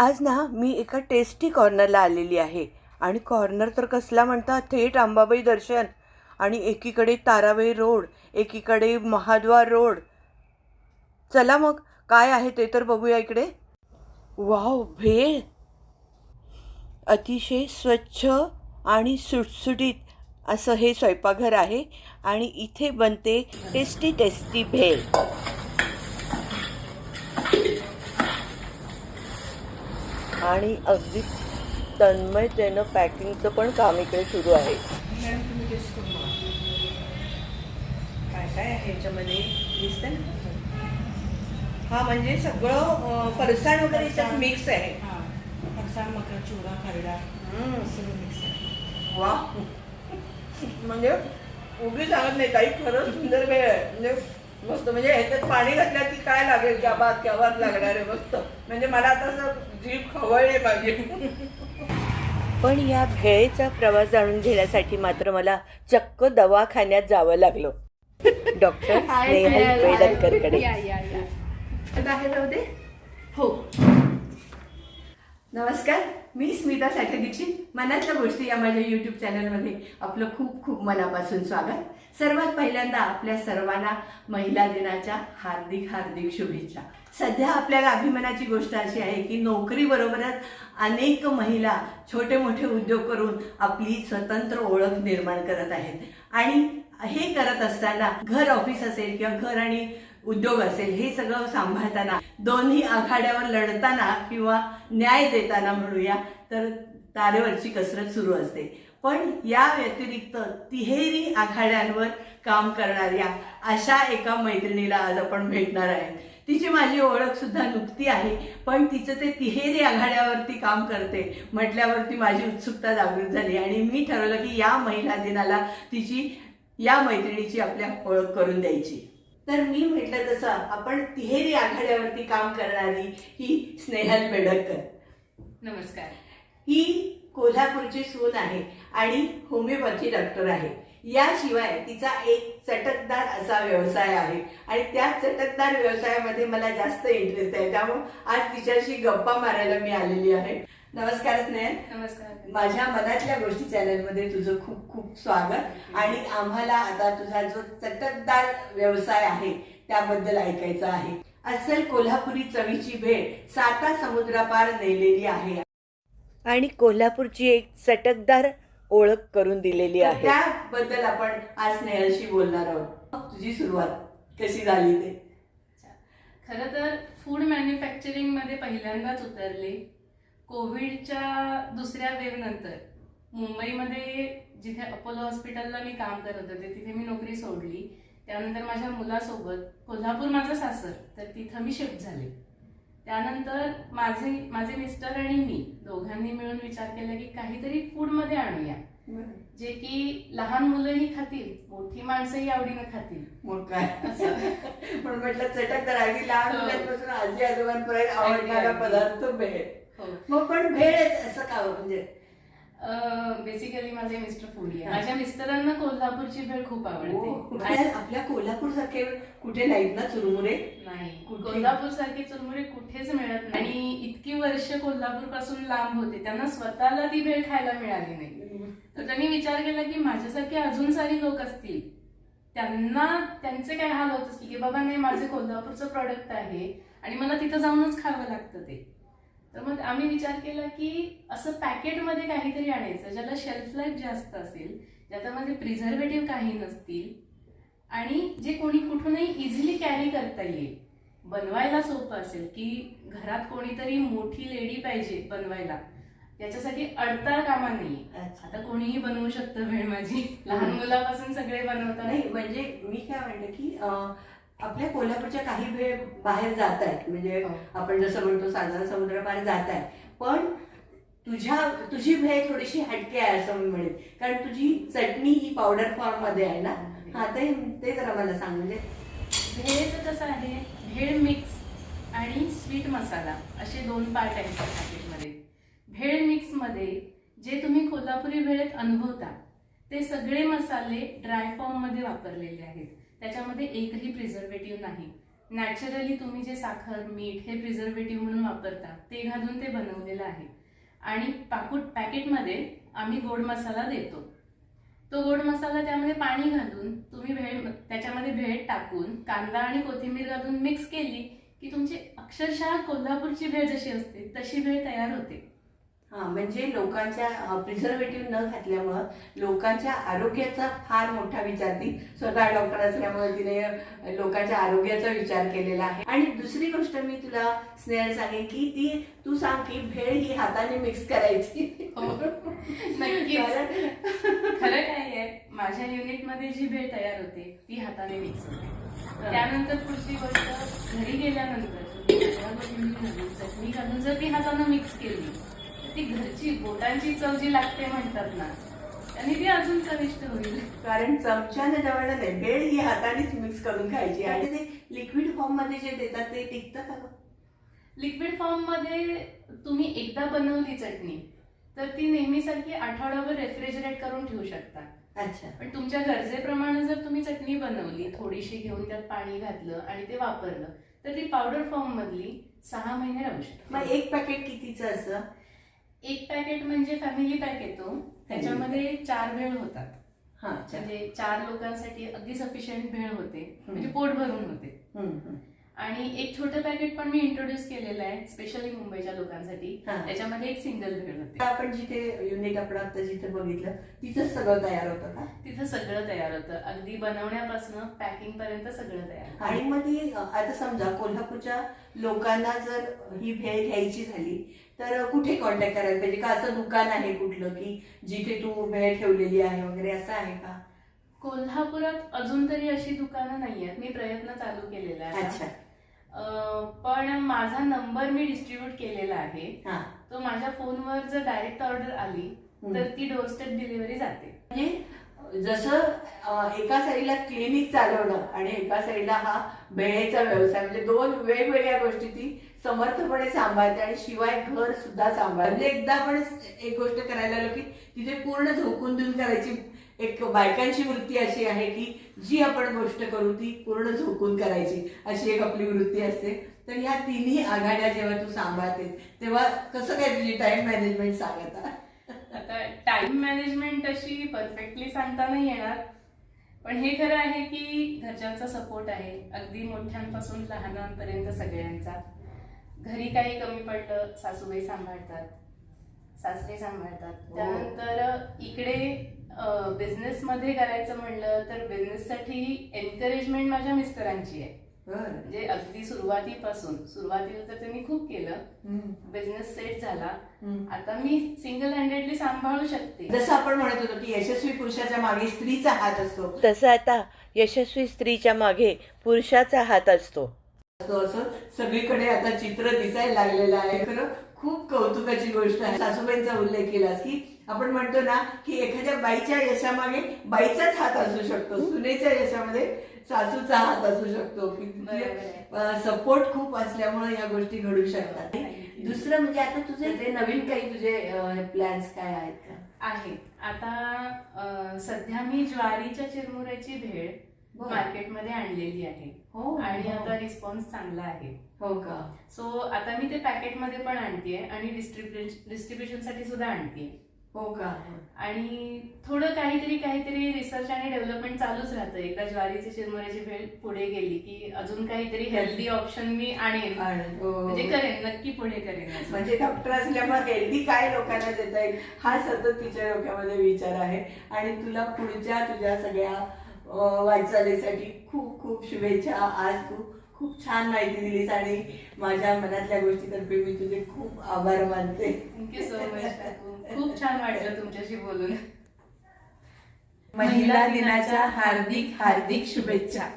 आज ना मी एका टेस्टी कॉर्नरला आलेली आहे. आणि कॉर्नर तर कसला म्हणतात थेट अंबाबाई दर्शन. आणि एकीकडे ताराबाई रोड एकीकडे महाद्वार रोड. चला मग काय आहे ते तर बघूया इकडे. वाव भेळ. अतिशय स्वच्छ आणि सुटसुटीत असं हे स्वयंपाकघर आहे. आणि इथे बनते टेस्टी टेस्टी भेळ. आणि अगदी तन्मयतेनं पॅकिंगचं पण काम इकडे सुरू आहे. काय काय आहे याच्यामध्ये? दिसतंय ना? हा म्हणजे सगळं फरसाण वगैरे याच्यात मिक्स आहे. हा फरसाण मकर चिवडा खरडा. हम्म. सगळं मिक्स आहे. वा. म्हणजे उभी सांगत नाही ताई खरंच सुंदर वेळ आहे. म्हणजे मस्त म्हणजे ह्याच्यात पाणी घातल्या की काय लागेल? क्या बात क्या बात लागणार आहे मस्त. म्हणजे मला आता जीभ खवळले पाहिजे. पण या भेळेचा प्रवास जाणून घेण्यासाठी मात्र मला चक्क दवाखान्यात जावं लागलं. डॉक्टर स्नेहल आता जाऊ दे. हो. नमस्कार मी स्मिता साठे दीक्षित. मनातल्या गोष्टी या माझ्या यूट्यूब चॅनलमध्ये आपलं खूप खूप मनापासून स्वागत. सर्वात पहिल्यांदा आपल्या सर्वांना महिला दिनाच्या हार्दिक हार्दिक शुभेच्छा. सध्या आपल्याला अभिमानाची गोष्ट अशी आहे की नोकरीबरोबरच अनेक महिला छोटे मोठे उद्योग करून आपली स्वतंत्र ओळख निर्माण करत आहेत. आणि हे करत असताना घर ऑफिस असेल किंवा घर आणि उद्योग असेल हे सगळं सांभाळताना दोन्ही आघाड्यावर लढताना किंवा न्याय देताना म्हणूया तर तारेवरची कसरत सुरू असते. पण या व्यतिरिक्त तिहेरी आखाड्यांवर काम करणाऱ्या अशा एका मैत्रिणीला आज आपण भेटणार आहे. तिची माझी ओळख सुद्धा नुकती आहे पण तिचं ते तिहेरी आघाड्यावरती काम करते म्हटल्यावरती माझी उत्सुकता जागृत झाली. आणि मी ठरवलं की या महिला दिनाला तिची या मैत्रिणीची आपल्या ओळख करून द्यायची. तर मी म्हटलं तसं आपण तिहेरी आघाड्यावरती काम करणारी ही स्नेहल बेडकर नमस्कार. ही कोल्हापूरची सून आहे आणि होमिओपॅथी डॉक्टर आहे. याशिवाय तिचा एक चटकदार असा व्यवसाय आहे आणि त्या चटकदार व्यवसायामध्ये मला जास्त इंटरेस्ट आहे. त्यामुळे आज तिच्याशी गप्पा मारायला मी आलेली आहे. नमस्कार स्नेहल नमस्कार. माझ्या मनातल्या गोष्टी चॅनलमध्ये तुझं खूप खूप स्वागत. आणि आम्हाला आता तुझा जो चटकदार व्यवसाय आहे त्याबद्दल ऐकायचं आहे. अस्सल कोल्हापुरी चवीची भेळ साता समुद्रापार नेलेली आहे. आणि कोल्हापूरची एक चटकदार ओळख करून दिलेली आहे. त्याबद्दल आपण आज स्नेहलशी बोलणार आहोत. मग तुझी सुरुवात कशी झाली ते? खरं तर फूड मॅन्युफॅक्चरिंगमध्ये पहिल्यांदाच उतरले. कोविडच्या दुसऱ्या वेव नंतर मुंबईमध्ये जिथे अपोलो हॉस्पिटलला मी काम करत होते तिथे मी नोकरी सोडली. त्यानंतर माझ्या मुलासोबत कोल्हापूर माझं सासर तर तिथं मी शिफ्ट झाले. त्यानंतर माझे माझे मिस्टर आणि मी दोघांनी मिळून विचार केला की काहीतरी फूडमध्ये आणूया. जे की लहान मुलंही खातील मोठी माणसंही आवडीनं खातील. मग काय. पण म्हटलं चटकदार अगदी लहान हो. मुलांपासून आजी आजोबांपर्यंत आवडणारा. पदार्थ हो मग पण भेळच असं का हो? म्हणजे बेसिकली माझे मिस्टर फूडी माझ्या मिस्टरांना कोल्हापूरची भेळ खूप हो. आवडते आपल्या आपल्या कोल्हापूर सारखे कुठे नाहीत ना चुरमुरे? नाही? कोल्हापूर सारखी चुरमुरे कुठेच मिळत नाही. आणि इतकी वर्ष कोल्हापूरपासून लांब होते त्यांना स्वतःला ती भेळ खायला मिळाली नाही. तर त्यांनी विचार केला की माझ्यासारखे अजून सारी लोक असतील त्यांना त्यांचे काय हाल होत असतील? की बाबा नाही माझे कोल्हापूरचं प्रॉडक्ट आहे आणि मला तिथं जाऊनच खावं लागतं ते. तर मग आम्ही विचार केला की असं पॅकेटमध्ये काहीतरी आणायचं ज्याला शेल्फ लाईफ जास्त असेल ज्याच्यामध्ये प्रिझर्वेटिव्ह काही नसतील आणि जे कोणी कुठूनही इझिली कॅरी करता येईल. बनवायला सोपं असेल की घरात कोणीतरी मोठी लेडी पाहिजे बनवायला. याच्यासाठी अडताळ कामा नाही. आता कोणीही बनवू शकतं भेळ माझी. लहान मुलापासून सगळे बनवतात. नाही म्हणजे मी काय म्हणते की आपल्या कोल्हापूरच्या काही भेळ बाहेर जात आहेत म्हणजे हो. आपण जसं म्हणतो साधारण समुद्रपार जात आहे पण तुझ्या तुझी भेळ थोडीशी हटके आहे असं मी म्हणेन. कारण तुझी चटणी ही पावडर फॉर्ममध्ये आहे ना? हा ते ते जरा मला सांग म्हणजे भेळचं कसं आहे? भेळ मिक्स आणि स्वीट मसाला असे दोन पार्ट आहेत त्या पॅकेटमध्ये भेळ मिक्समध्ये जे तुम्ही कोल्हापुरी भेळेत अनुभवता ते सगळे मसाले ड्राय फॉर्ममध्ये वापरलेले आहेत. त्याच्यामध्ये एकही प्रिझर्वेटिव्ह नाही. नॅचरली तुम्ही जे साखर मीठ हे प्रिझर्वेटिव्ह म्हणून वापरता ते घालून ते बनवलेलं आहे. आणि पाकूट पॅकेटमध्ये आम्ही गोड मसाला देतो. तो गोड मसाला त्यामध्ये पाणी घालून तुम्ही भेळ त्याच्यामध्ये भेळ टाकून कांदा आणि कोथिंबीर घालून मिक्स केली की तुमची अक्षरशः कोल्हापूरची भेळ जशी असते तशी भेळ तयार होते. हा म्हणजे लोकांच्या प्रिझर्वेटिव्ह न घातल्यामुळं लोकांच्या आरोग्याचा फार मोठा विचार ती स्वतः डॉक्टर असल्यामुळे तिने लोकांच्या आरोग्याचा विचार केलेला आहे. आणि दुसरी गोष्ट मी तुला स्नेहल सांगेन की ती तू सांग की भेळ ही हाताने मिक्स करायची. हो. खरं काय आहे माझ्या युनिटमध्ये जी भेळ तयार होते ती हाताने मिक्स होते. त्यानंतर पुढची गोष्ट घरी गेल्यानंतर चटणी घालून जर ती हाताने मिक्स केली ती घरची बोटांची चव जी लागते म्हणतात ना आणि ती अजून चविष्ट होईल. कारण चमच्याने जवळ नाही भेळ ही हातानेच मिक्स करून खायची आणि ते लिक्विड फॉर्ममध्ये जे देतात ते टिकतं का? लिक्विड फॉर्ममध्ये तुम्ही एकदा बनवली चटणी तर ती नेहमीसारखी आठवडाभर रेफ्रिजरेट करून ठेवू शकता. अच्छा. पण तुमच्या गरजेप्रमाणे जर तुम्ही चटणी बनवली थोडीशी घेऊन त्यात पाणी घातलं आणि ते वापरलं तर ती पावडर फॉर्म मधली सहा महिने राहू शकते मग एक पॅकेट कितीचं असं? एक पॅकेट म्हणजे फॅमिली पॅक येतो. त्याच्यामध्ये चार भेळ होतात. हा म्हणजे चार लोकांसाठी अगदी सफिशियंट भेळ होते. म्हणजे. पोट भरून होते. आणि एक छोटं पॅकेट पण मी इंट्रोड्यूस केलेलं आहे स्पेशली मुंबईच्या लोकांसाठी. त्याच्यामध्ये एक सिंगल भेळ होते. आपण जिथे युनिट आपण आता जिथे बघितलं तिथंच सगळं तयार होतं का? तिथं सगळं तयार होतं. अगदी बनवण्यापासून पॅकिंग पर्यंत सगळं तयार आणि मग ती आता समजा कोल्हापूरच्या लोकांना जर ही भेळ घ्यायची झाली तर कुठे कॉन्टॅक्ट करायला पाहिजे? का असं दुकान आहे कुठलं की जिथे तू भेळ ठेवलेली आहे वगैरे असं आहे का? कोल्हापुरात अजून तरी अशी दुकानं नाही आहेत मी प्रयत्न चालू केलेला आहे. अच्छा. पण माझा नंबर मी डिस्ट्रीब्यूट केलेला आहे. हा. तो माझ्या फोनवर जर डायरेक्ट ऑर्डर आली. तर ती डोरस्टेप डिलिव्हरी जाते. म्हणजे जसं अ, एका साईडला क्लिनिक चालवणं आणि एका साईडला हा भेळेचा व्यवसाय म्हणजे दोन वेगवेगळ्या गोष्टी ती समर्थपणे सांभाळते आणि शिवाय घर सुद्धा सांभाळते. म्हणजे एकदा आपण एक गोष्ट करायला आलो की तिथे पूर्ण झोकून देऊन करायची एक बायकांची वृत्ती अशी आहे की जी आपण गोष्ट करू ती पूर्ण झोकून करायची अशी एक आपली वृत्ती असते. तर ह्या तिन्ही आघाड्या जेव्हा तू सांभाळते तेव्हा कसं काय तुझी टाइम मॅनेजमेंट सांगत? आता आता टाइम मॅनेजमेंट अशी परफेक्टली सांगता नाही येणार. पण हे खरं आहे की घरच्यांचा सपोर्ट आहे. अगदी मोठ्यांपासून लहानांपर्यंत सगळ्यांचा. घरी काही कमी पडलं सासूबाई सांभाळतात सासरे सांभाळतात. हो. त्यानंतर इकडे बिझनेस मध्ये करायचं म्हणलं तर बिझनेससाठी एनकरेजमेंट माझ्या मिस्टरांची आहे. म्हणजे अगदी सुरुवातीपासून. सुरुवातीला तर त्यांनी खूप केलं. बिझनेस सेट झाला. आता मी सिंगल हँडेडली सांभाळू शकते. जसं आपण म्हणत होतो की यशस्वी पुरुषाच्या मागे स्त्रीचा हात असतो. तसं आता यशस्वी स्त्रीच्या मागे पुरुषाचा हात असतो. असं सगळीकडे आता चित्र दिसायला लागलेलं आहे. खरं खूप कौतुकाची गोष्ट आहे. सासूबाईंचा उल्लेख केलास की आपण म्हणतो ना की एखाद्या बाईच्या यशामागे बाईचाच हात असू शकतो. सुनेच्या यशामध्ये सासूचा हात असू शकतो. सपोर्ट खूप असल्यामुळे या गोष्टी घडू शकतात. दुसरं म्हणजे आता तुझे ते नवीन काही तुझे प्लॅन्स काय आहेत का? आहे आता सध्या मी ज्वारीच्या चिरमुऱ्याची भेळ. मार्केटमध्ये आणलेली आहे. हो आणि हो. आता रिस्पॉन्स चांगला आहे. हो का? सो आता मी ते पॅकेटमध्ये पण आणतेय आणि डिस्ट्रीब्युशनसाठी सुद्धा आणतेय. हो का? आणि थोडं काहीतरी काहीतरी रिसर्च आणि डेव्हलपमेंट चालूच राहतं. एकदा ज्वारीची चिरमुऱ्याची भेळ पुढे गेली की अजून काहीतरी हेल्दी ऑप्शन मी आणेन. आणि हो. म्हणजे करेन नक्की पुढे करेन. म्हणजे डॉक्टर असल्यामुळे हेल्दी काय लोकांना देता येईल? हा सतत तिच्या डोक्यामध्ये विचार आहे. आणि तुला पुढच्या तुझ्या सगळ्या वाटचालीसाठी खूप खूप शुभेच्छा. आज तू खूप छान माहिती दिलीस आणि माझ्या मनातल्या गोष्टीतर्फे मी तुझे खूप आभार मानते. थँक्यू सो मच खूप छान वाटलं तुमच्याशी बोलून. महिला दिनाच्या हार्दिक हार्दिक शुभेच्छा.